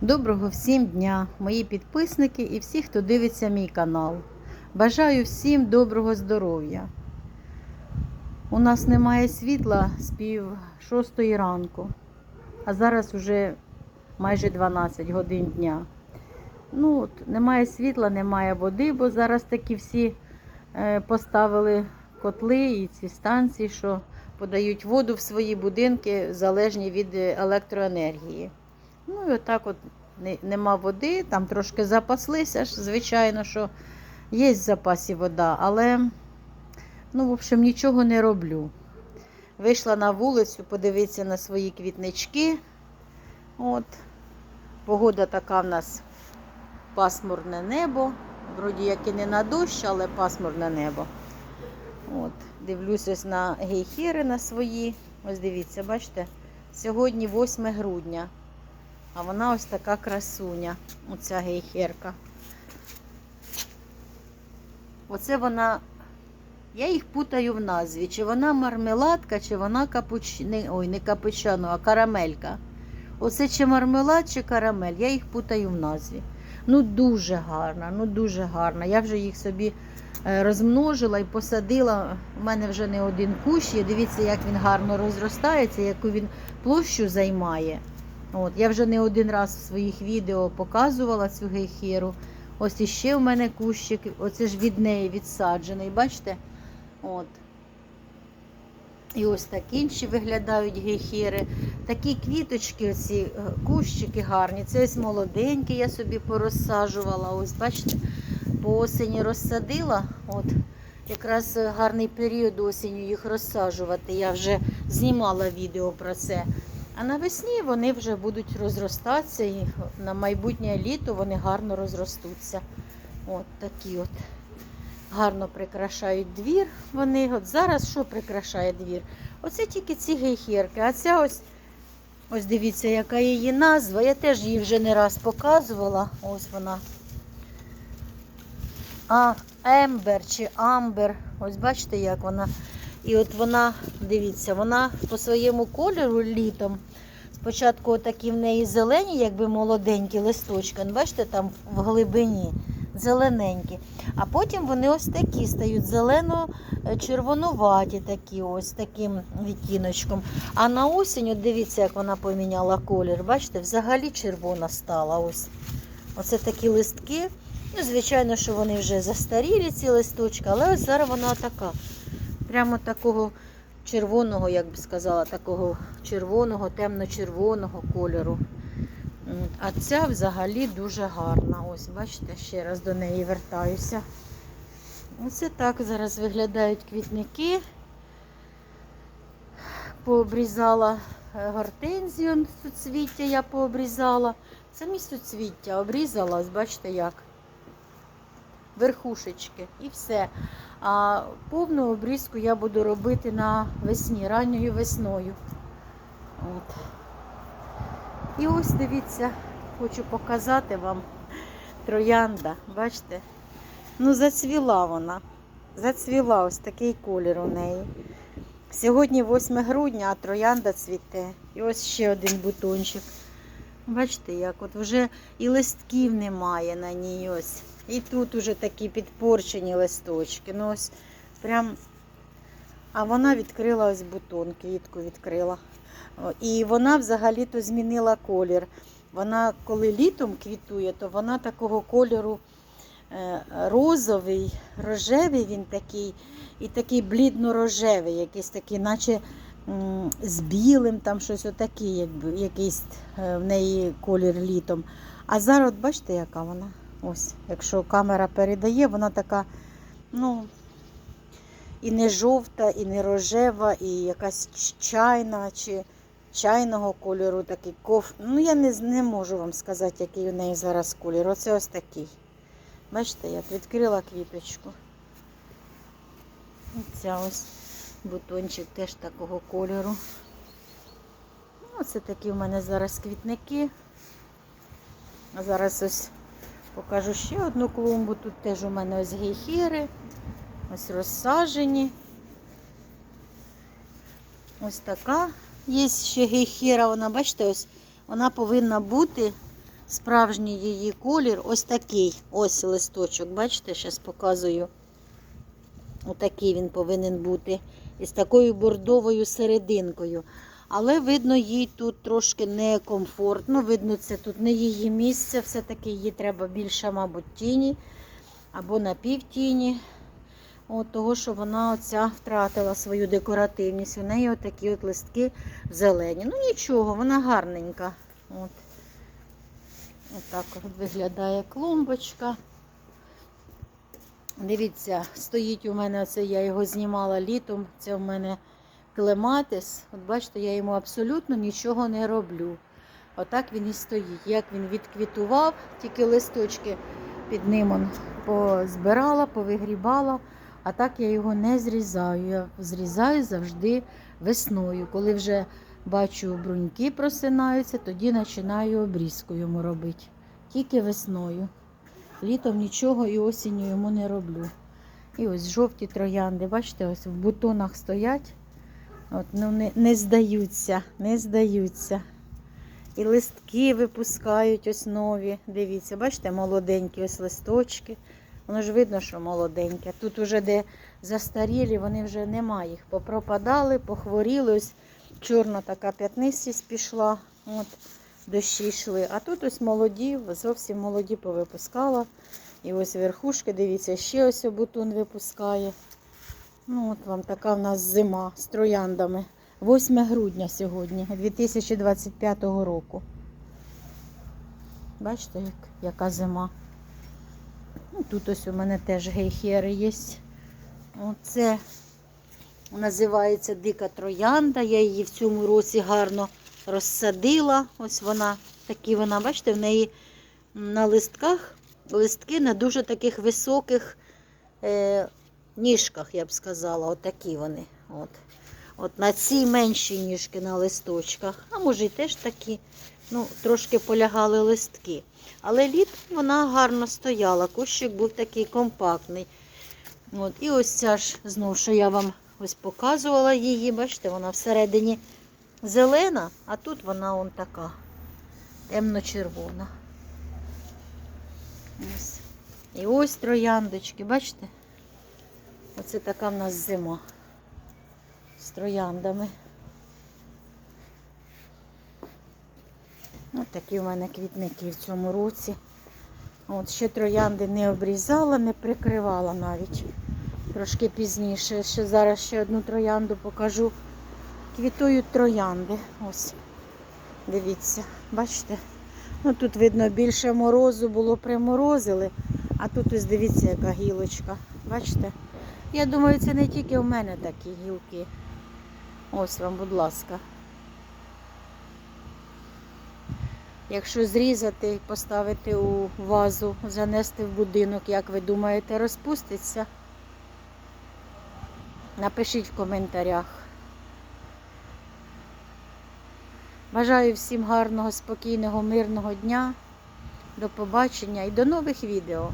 Доброго всім дня, мої підписники і всі, хто дивиться мій канал. Бажаю всім доброго здоров'я. У нас немає світла з пів шостої ранку, а зараз вже майже 12 годин дня. Ну, от, немає світла, немає води, бо зараз такі всі е, поставили котли і ці станції, що подають воду в свої будинки залежні від е, електроенергії. Ну і отак от нема води, там трошки запаслися ж, звичайно, що є в запасі вода, але ну, в общем, нічого не роблю. Вийшла на вулицю, подивитися на свої квітнички. От. Погода така в нас пасмурне небо. Вроді як і не на дощ, але пасмурне небо. От. Дивлюсь ось на гейхери на свої. Ось дивіться, бачите, сьогодні 8 грудня. А вона ось така красуня, оця гейхерка. Оце вона, я їх путаю в назві. Чи вона мармеладка, чи вона капуч... не, ой, не капучано, а карамелька. Оце чи мармелад, чи карамель. Я їх путаю в назві. Ну, дуже гарна, ну дуже гарна. Я вже їх собі е, розмножила і посадила. У мене вже не один кущ. є. Дивіться, як він гарно розростається, яку він площу займає. От, я вже не один раз в своїх відео показувала цю гейхеру. Ось іще в мене кущик, оце ж від неї відсаджений, бачите? От. І ось так інші виглядають гейхери. Такі квіточки, оці е, кущики гарні. Це ось молоденькі, я собі порозсаджувала. Ось, бачите, по осені розсадила. От. Якраз е, гарний період осінню їх розсаджувати. Я вже знімала відео про це. А навесні вони вже будуть розростатися і на майбутнє літо вони гарно розростуться. От такі от. Гарно прикрашають двір. Вони от зараз що прикрашає двір? Оце тільки ці гейхерки. А ця ось, ось дивіться, яка її назва. Я теж її вже не раз показувала. Ось вона. А, Ембер чи Амбер. Ось бачите, як вона. І от вона, дивіться, вона по своєму кольору літом. Спочатку такі в неї зелені, якби молоденькі листочки. Ну, Бачите, там в глибині зелененькі. А потім вони ось такі стають зелено-червонуваті, такі ось таким відтіночком. А на осінь, от дивіться, як вона поміняла колір. Бачите, взагалі червона стала. Ось. Оце такі листки. Ну, звичайно, що вони вже застарілі, ці листочки, але ось зараз вона така. Прямо такого червоного, як би сказала, такого червоного, темно-червоного кольору. А ця взагалі дуже гарна. Ось, бачите, ще раз до неї вертаюся. Оце так зараз виглядають квітники. Пообрізала е, гортензію суцвіття, я пообрізала. Самі суцвіття обрізала, бачите як. Верхушечки і все. А повну обрізку я буду робити на весні, ранньою весною. От. І ось дивіться, хочу показати вам троянда. Бачите? Ну, зацвіла вона. Зацвіла ось такий колір у неї. Сьогодні 8 грудня, а троянда цвіте. І ось ще один бутончик. Бачите, як от вже і листків немає на ній. ось. І тут уже такі підпорчені листочки. Ну ось прям. А вона відкрила ось бутон, квітку відкрила. І вона взагалі-то змінила колір. Вона, коли літом квітує, то вона такого кольору е, розовий, рожевий він такий, і такий блідно-рожевий, якийсь такий, наче з білим, там щось отакий, якби, якийсь е, в неї колір літом. А зараз, от бачите, яка вона? Ось, якщо камера передає, вона така, ну, і не жовта, і не рожева, і якась чайна чи чайного кольору, такий коф. Ну, я не, не можу вам сказати, який у неї зараз колір. Оце ось такий. Бачите, як відкрила квіточку. Ця ось бутончик теж такого кольору. Ну, Оце такі в мене зараз квітники. Зараз ось покажу ще одну клумбу. Тут теж у мене ось гейхери. Ось розсаджені. Ось така. Є ще гейхера, вона, бачите, ось вона повинна бути справжній її колір ось такий. Ось листочок. Бачите, зараз показую. Отакий він повинен бути. Із такою бордовою серединкою. Але видно, їй тут трошки некомфортно. Видно, це тут не її місце. Все-таки їй треба більше, мабуть, тіні або напівтіні. От того, що вона оця втратила свою декоративність. У неї отакі от листки зелені. Ну нічого, вона гарненька. От. Отак от виглядає клумбочка. Дивіться, стоїть у мене оце, я його знімала літом. Це в мене клематис. От бачите, я йому абсолютно нічого не роблю. Отак він і стоїть. Як він відквітував, тільки листочки під ним он позбирала, повигрібала. А так я його не зрізаю. Я зрізаю завжди весною. Коли вже бачу бруньки просинаються, тоді починаю обрізку йому робити. Тільки весною. Літом нічого і осінню йому не роблю. І ось жовті троянди, бачите, ось в бутонах стоять. От, ну, не, не здаються, не здаються. І листки випускають ось нові. Дивіться, бачите, молоденькі ось листочки. Воно ж видно, що молоденьке. Тут уже де застарілі, вони вже немає їх. Попропадали, похворіли. Ось чорна така п'ятнистість пішла. От, дощі йшли. А тут ось молоді, зовсім молоді повипускала. І ось верхушки, дивіться, ще ось бутон випускає. Ну, от вам така в нас зима з трояндами. 8 грудня сьогодні, 2025 року. Бачите, як, яка зима. Ну, тут ось у мене теж гейхери є. Оце називається дика троянда. Я її в цьому році гарно розсадила. Ось вона, такі вона, бачите, в неї на листках листки на дуже таких високих е, ніжках, я б сказала, отакі вони. От. От на цій менші ніжки на листочках, а може й теж такі, ну, трошки полягали листки. Але літ вона гарно стояла, кущик був такий компактний. От. І ось ця ж, знову, що я вам ось показувала її, бачите, вона всередині зелена, а тут вона он така темно-червона. І ось трояндочки, бачите? Оце така в нас зима з трояндами. Ось такі в мене квітники в цьому році. От ще троянди не обрізала, не прикривала навіть. Трошки пізніше. Ще зараз ще одну троянду покажу. Квітують троянди. Ось. Дивіться, бачите? Ну тут видно більше морозу було приморозили, а тут ось дивіться, яка гілочка. Бачите? Я думаю, це не тільки в мене такі гілки. Ось вам, будь ласка. Якщо зрізати поставити у вазу, занести в будинок, як ви думаєте, розпуститься? Напишіть в коментарях. Бажаю всім гарного, спокійного, мирного дня. До побачення і до нових відео.